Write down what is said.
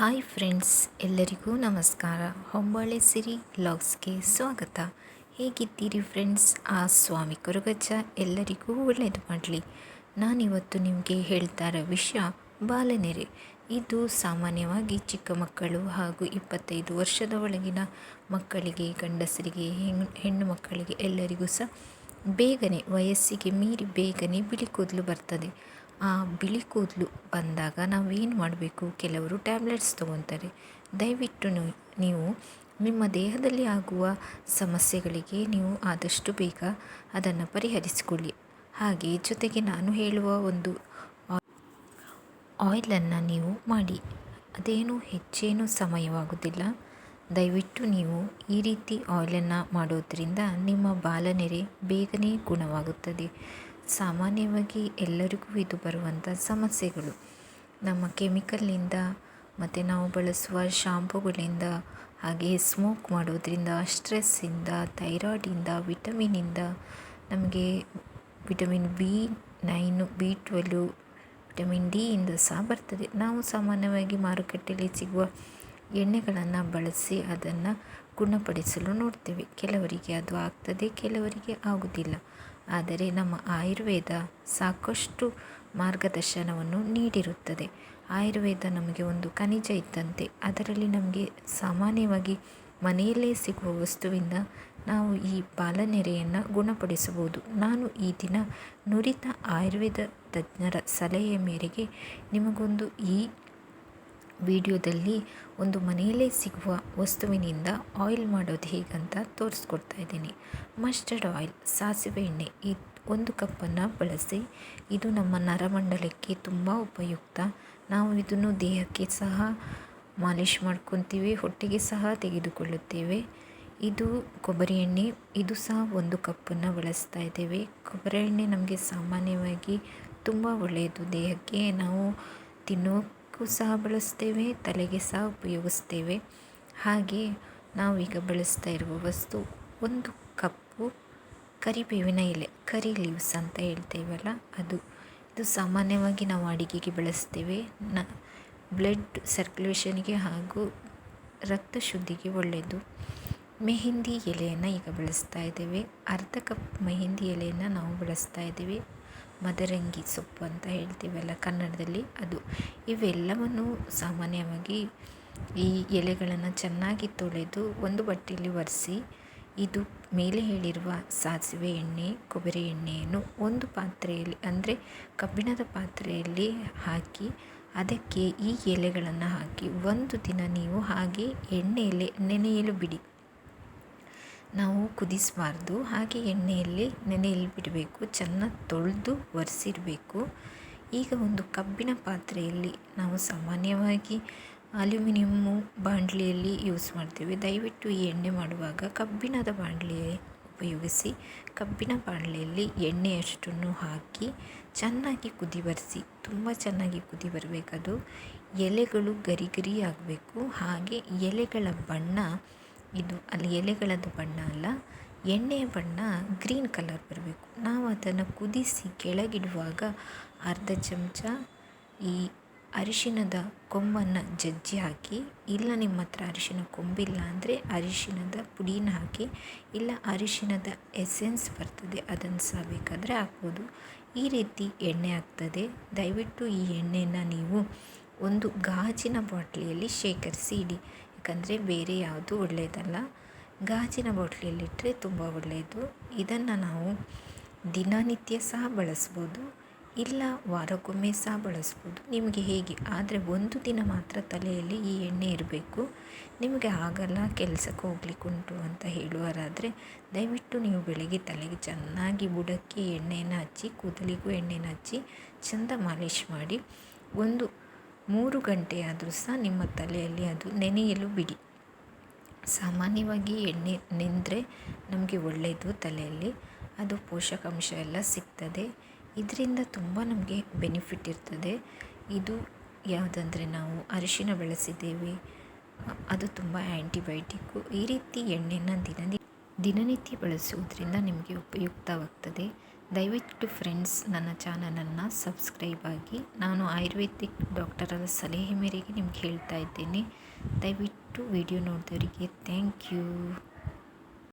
Hi friends, ಎಲ್ಲರಿಗೂ ನಮಸ್ಕಾರ. ಹೊಂಬಾಳೆ ಸಿರಿ ಲಾಗ್ಸ್ಗೆ ಸ್ವಾಗತ. ಹೇಗಿದ್ದೀರಿ ಫ್ರೆಂಡ್ಸ್? ಆ ಸ್ವಾಮಿ ಕೊರಗಜ್ಜ ಎಲ್ಲರಿಗೂ ಒಳ್ಳೆಯದು ಮಾಡಲಿ. ನಾನಿವತ್ತು ನಿಮಗೆ ಹೇಳ್ತಾ ಇರೋ ವಿಷಯ ಬಾಲನೆರೆ. ಇದು ಸಾಮಾನ್ಯವಾಗಿ ಚಿಕ್ಕ ಮಕ್ಕಳು ಹಾಗೂ ಇಪ್ಪತ್ತೈದು ವರ್ಷದ ಒಳಗಿನ ಮಕ್ಕಳಿಗೆ, ಗಂಡಸರಿಗೆ ಹೆಣ್ಣು ಹೆಣ್ಣು ಮಕ್ಕಳಿಗೆ ಎಲ್ಲರಿಗೂ ಸಹ ಬೇಗನೆ, ವಯಸ್ಸಿಗೆ ಮೀರಿ ಬೇಗನೆ ಬಿಳಿ ಕೂದಲು ಬರ್ತದೆ. ಬಿಳಿ ಕೂದಲು ಬಂದಾಗ ನಾವೇನು ಮಾಡಬೇಕು? ಕೆಲವರು ಟ್ಯಾಬ್ಲೆಟ್ಸ್ ತೊಗೊತಾರೆ. ದಯವಿಟ್ಟು ನೀವು ನಿಮ್ಮ ದೇಹದಲ್ಲಿ ಆಗುವ ಸಮಸ್ಯೆಗಳಿಗೆ ನೀವು ಆದಷ್ಟು ಬೇಗ ಅದನ್ನು ಪರಿಹರಿಸಿಕೊಳ್ಳಿ. ಹಾಗೆ ಜೊತೆಗೆ ನಾನು ಹೇಳುವ ಒಂದು ಆಯಿಲನ್ನು ನೀವು ಮಾಡಿ. ಅದೇನು ಹೆಚ್ಚೇನು ಸಮಯವಾಗುವುದಿಲ್ಲ. ದಯವಿಟ್ಟು ನೀವು ಈ ರೀತಿ ಆಯಿಲನ್ನು ಮಾಡೋದರಿಂದ ನಿಮ್ಮ ಬಾಲನೆರೆ ಬೇಗನೆ ಗುಣವಾಗುತ್ತದೆ. ಸಾಮಾನ್ಯವಾಗಿ ಎಲ್ಲರಿಗೂ ಇದು ಬರುವಂಥ ಸಮಸ್ಯೆಗಳು. ನಮ್ಮ ಕೆಮಿಕಲ್ನಿಂದ ಮತ್ತು ನಾವು ಬಳಸುವ ಶಾಂಪುಗಳಿಂದ ಹಾಗೆ ಸ್ಮೋಕ್ ಮಾಡೋದ್ರಿಂದ, ಸ್ಟ್ರೆಸ್ಸಿಂದ, ಥೈರಾಯ್ಡಿಂದ ವಿಟಮಿನಿಂದ ನಮಗೆ vitamin B nine, B twelve vitamin ಡಿಯಿಂದ ಸಹ ಬರ್ತದೆ. ನಾವು ಸಾಮಾನ್ಯವಾಗಿ ಮಾರುಕಟ್ಟೆಯಲ್ಲಿ ಸಿಗುವ ಎಣ್ಣೆಗಳನ್ನು ಬಳಸಿ ಅದನ್ನು ಗುಣಪಡಿಸಲು ನೋಡ್ತೇವೆ. ಕೆಲವರಿಗೆ ಅದು ಆಗ್ತದೆ, ಕೆಲವರಿಗೆ ಆಗುವುದಿಲ್ಲ. ಆದರೆ ನಮ್ಮ ಆಯುರ್ವೇದ ಸಾಕಷ್ಟು ಮಾರ್ಗದರ್ಶನವನ್ನು ನೀಡಿರುತ್ತದೆ. ಆಯುರ್ವೇದ ನಮಗೆ ಒಂದು ಖನಿಜ ಇದ್ದಂತೆ, ಅದರಲ್ಲಿ ನಮಗೆ ಸಾಮಾನ್ಯವಾಗಿ ಮನೆಯಲ್ಲೇ ಸಿಗುವ ವಸ್ತುವಿಂದ ನಾವು ಈ ಬಾಲನೆರೆಯನ್ನು ಗುಣಪಡಿಸಬಹುದು. ನಾನು ಈ ದಿನ ನುರಿತ ಆಯುರ್ವೇದ ತಜ್ಞರ ಸಲಹೆಯ ಮೇರೆಗೆ ನಿಮಗೊಂದು ಈ ವಿಡಿಯೋದಲ್ಲಿ ಒಂದು ಮನೆಯಲ್ಲೇ ಸಿಗುವ ವಸ್ತುವಿನಿಂದ ಆಯಿಲ್ ಮಾಡೋದು ಹೇಗಂತ ತೋರಿಸ್ಕೊಡ್ತಾ ಇದ್ದೀನಿ. ಮಸ್ಟರ್ಡ್ ಆಯಿಲ್ ಸಾಸಿವೆ ಎಣ್ಣೆ, ಈ ಒಂದು ಕಪ್ಪನ್ನು ಬಳಸಿ ಇದು ನಮ್ಮ ನರಮಂಡಲಕ್ಕೆ ತುಂಬ ಉಪಯುಕ್ತ. ನಾವು ಇದನ್ನು ದೇಹಕ್ಕೆ ಸಹ ಮಾಲಿಷ್ ಮಾಡ್ಕೊತೀವಿ, ಹೊಟ್ಟೆಗೆ ಸಹ ತೆಗೆದುಕೊಳ್ಳುತ್ತೇವೆ. ಇದು ಕೊಬ್ಬರಿ ಎಣ್ಣೆ, ಇದು ಸಹ ಒಂದು ಕಪ್ಪನ್ನು ಬಳಸ್ತಾ ಇದ್ದೇವೆ. ಕೊಬ್ಬರಿ ಎಣ್ಣೆ ನಮಗೆ ಸಾಮಾನ್ಯವಾಗಿ ತುಂಬ ಒಳ್ಳೆಯದು. ದೇಹಕ್ಕೆ ನಾವು ತಿನ್ನೋ ಸಹ ಬಳಸ್ತೇವೆ, ತಲೆಗೆ ಸಹ ಉಪಯೋಗಿಸ್ತೇವೆ. ಹಾಗೆ ನಾವೀಗ ಬಳಸ್ತಾ ಇರುವ ವಸ್ತು ಒಂದು ಕಪ್ಪು ಕರಿಬೇವಿನ ಎಲೆ, ಕರಿ ಲೀವ್ಸ್ ಅಂತ ಹೇಳ್ತೇವಲ್ಲ ಅದು. ಇದು ಸಾಮಾನ್ಯವಾಗಿ ನಾವು ಅಡಿಗೆಗೆ ಬಳಸ್ತೇವೆ. ನ, ಬ್ಲಡ್ ಸರ್ಕ್ಯುಲೇಷನ್ಗೆ ಹಾಗೂ ರಕ್ತ ಶುದ್ಧಿಗೆ ಒಳ್ಳೆಯದು. ಮೆಹಂದಿ ಎಲೆಯನ್ನು ಈಗ ಬಳಸ್ತಾ ಇದ್ದೇವೆ. ಅರ್ಧ ಕಪ್ ಮೆಹಂದಿ ಎಲೆಯನ್ನು ನಾವು ಬಳಸ್ತಾ ಇದ್ದೇವೆ. ಮದರಂಗಿ ಸೊಪ್ಪು ಅಂತ ಹೇಳ್ತೀವಲ್ಲ ಕನ್ನಡದಲ್ಲಿ ಅದು. ಇವೆಲ್ಲವನ್ನು ಸಾಮಾನ್ಯವಾಗಿ ಈ ಎಲೆಗಳನ್ನು ಚೆನ್ನಾಗಿ ತೊಳೆದು ಒಂದು ಬಟ್ಟೆಯಲ್ಲಿ ಒರೆಸಿ, ಇದು ಮೇಲೆ ಹೇಳಿರುವ ಸಾಸಿವೆ ಎಣ್ಣೆ, ಕೊಬ್ಬರಿ ಎಣ್ಣೆಯನ್ನು ಒಂದು ಪಾತ್ರೆಯಲ್ಲಿ, ಅಂದರೆ ಕಬ್ಬಿಣದ ಪಾತ್ರೆಯಲ್ಲಿ ಹಾಕಿ, ಅದಕ್ಕೆ ಈ ಎಲೆಗಳನ್ನು ಹಾಕಿ ಒಂದು ದಿನ ನೀವು ಹಾಗೆ ಎಣ್ಣೆಯಲ್ಲಿ ನೆನೆಯಲು ಬಿಡಿ ನಾವು ಕುದಿಸಬಾರ್ದು. ಹಾಗೆ ಎಣ್ಣೆಯಲ್ಲಿ ನೆನೆಯಲ್ಲಿ ಬಿಡಬೇಕು. ಚೆನ್ನಾಗಿ ತೊಳೆದು ಒರೆಸಿರಬೇಕು. ಈಗ ಒಂದು ಕಬ್ಬಿನ ಪಾತ್ರೆಯಲ್ಲಿ ನಾವು ಸಾಮಾನ್ಯವಾಗಿ ಅಲ್ಯೂಮಿನಿಯಮ್ಮು ಬಾಣಲಿಯಲ್ಲಿ ಯೂಸ್ ಮಾಡ್ತೇವೆ. ದಯವಿಟ್ಟು ಈ ಎಣ್ಣೆ ಮಾಡುವಾಗ ಕಬ್ಬಿಣದ ಬಾಣಲೆ ಉಪಯೋಗಿಸಿ. ಕಬ್ಬಿನ ಬಾಣಲೆಯಲ್ಲಿ ಎಣ್ಣೆಯಷ್ಟನ್ನು ಹಾಕಿ ಚೆನ್ನಾಗಿ ಕುದಿ ಬರೆಸಿ ತುಂಬ ಚೆನ್ನಾಗಿ ಕುದಿ ಬರಬೇಕದು ಎಲೆಗಳು ಗರಿ ಗರಿ ಆಗಬೇಕು. ಹಾಗೆ ಎಲೆಗಳ ಬಣ್ಣ ಇದು ಅಲ್ಲಿ ಎಲೆಗಳದ್ದು ಬಣ್ಣ ಅಲ್ಲ ಎಣ್ಣೆಯ ಬಣ್ಣ ಗ್ರೀನ್ ಕಲರ್ ಬರಬೇಕು. ನಾವು ಅದನ್ನು ಕುದಿಸಿ ಕೆಳಗಿಡುವಾಗ ಅರ್ಧ ಚಮಚ ಈ ಅರಿಶಿಣದ ಕೊಂಬನ್ನು ಜಜ್ಜಿ ಹಾಕಿ, ಇಲ್ಲ ನಿಮ್ಮ ಹತ್ರ ಅರಿಶಿನ ಕೊಂಬಿಲ್ಲ ಅಂದರೆ ಅರಿಶಿಣದ ಪುಡಿನ ಹಾಕಿ, ಇಲ್ಲ ಅರಿಶಿಣದ ಎಸೆನ್ಸ್ ಬರ್ತದೆ ಅದನ್ನು ಸಹ ಬೇಕಾದರೆ ಹಾಕ್ಬೋದು. ಈ ರೀತಿ ಎಣ್ಣೆ ಆಗ್ತದೆ. ದಯವಿಟ್ಟು ಈ ಎಣ್ಣೆನ ನೀವು ಒಂದು ಗಾಜಿನ ಬಾಟ್ಲಿಯಲ್ಲಿ ಶೇಖರಿಸಿ ಇಡಿ. ಯಾಕಂದರೆ ಬೇರೆ ಯಾವುದು ಒಳ್ಳೆಯದಲ್ಲ ಗಾಜಿನ ಬಾಟ್ಲಿಯಲ್ಲಿಟ್ಟರೆ ತುಂಬ ಒಳ್ಳೆಯದು ಇದನ್ನು ನಾವು ದಿನನಿತ್ಯ ಸಹ ಬಳಸ್ಬೋದು. ಇಲ್ಲ ವಾರಕ್ಕೊಮ್ಮೆ ಸಹ ಬಳಸ್ಬೋದು. ನಿಮಗೆ ಹೇಗೆ? ಆದರೆ ಒಂದು ದಿನ ಮಾತ್ರ ತಲೆಯಲ್ಲಿ ಈ ಎಣ್ಣೆ ಇರಬೇಕು. ನಿಮಗೆ ಆಗಲ್ಲ, ಕೆಲಸಕ್ಕೆ ಹೋಗ್ಲಿಕ್ಕೆ ಉಂಟು ಅಂತ ಹೇಳುವರಾದರೆ ದಯವಿಟ್ಟು ನೀವು ಬೆಳಗ್ಗೆ ತಲೆಗೆ ಚೆನ್ನಾಗಿ ಬುಡಕ್ಕೆ ಎಣ್ಣೆಯನ್ನು ಹಚ್ಚಿ, ಕೂದಲಿಗೂ ಎಣ್ಣೆನ ಹಚ್ಚಿ, ಚೆಂದ ಮಾಲಿಷ್ ಮಾಡಿ, ಒಂದು ಮೂರು ಗಂಟೆಯಾದರೂ ಸಹ ನಿಮ್ಮ ತಲೆಯಲ್ಲಿ ಅದು ನೆನೆಯಲು ಬಿಡಿ. ಸಾಮಾನ್ಯವಾಗಿ ಎಣ್ಣೆ ನೆಂದರೆ ನಮಗೆ ಒಳ್ಳೆಯದು ತಲೆಯಲ್ಲಿ. ಅದು ಪೋಷಕಾಂಶ ಎಲ್ಲ ಸಿಗ್ತದೆ. ಇದರಿಂದ ತುಂಬ ನಮಗೆ ಬೆನಿಫಿಟ್ ಇರ್ತದೆ. ಇದು ಯಾವುದಂದರೆ ನಾವು ಅರಿಶಿನ ಬಳಸಿದ್ದೇವೆ. ಅದು ತುಂಬ ಆ್ಯಂಟಿಬಯೋಟಿಕ್ಕು ಈ ರೀತಿ ಎಣ್ಣೆನ ದಿನ ದಿನನಿತ್ಯ ಬಳಸುವುದರಿಂದ ನಿಮಗೆ ಉಪಯುಕ್ತವಾಗ್ತದೆ. ದಯವಿಟ್ಟು ಫ್ರೆಂಡ್ಸ್, ನನ್ನ ಚಾನಲನ್ನು ಸಬ್ಸ್ಕ್ರೈಬ್ ಆಗಿ ನಾನು ಆಯುರ್ವೇದಿಕ್ ಡಾಕ್ಟರರ ಸಲಹೆ ಮೇರೆಗೆ ನಿಮ್ಗೆ ಹೇಳ್ತಾ ಇದ್ದೀನಿ. ದಯವಿಟ್ಟು ವಿಡಿಯೋ ನೋಡಿದವರಿಗೆ ಥ್ಯಾಂಕ್ ಯು.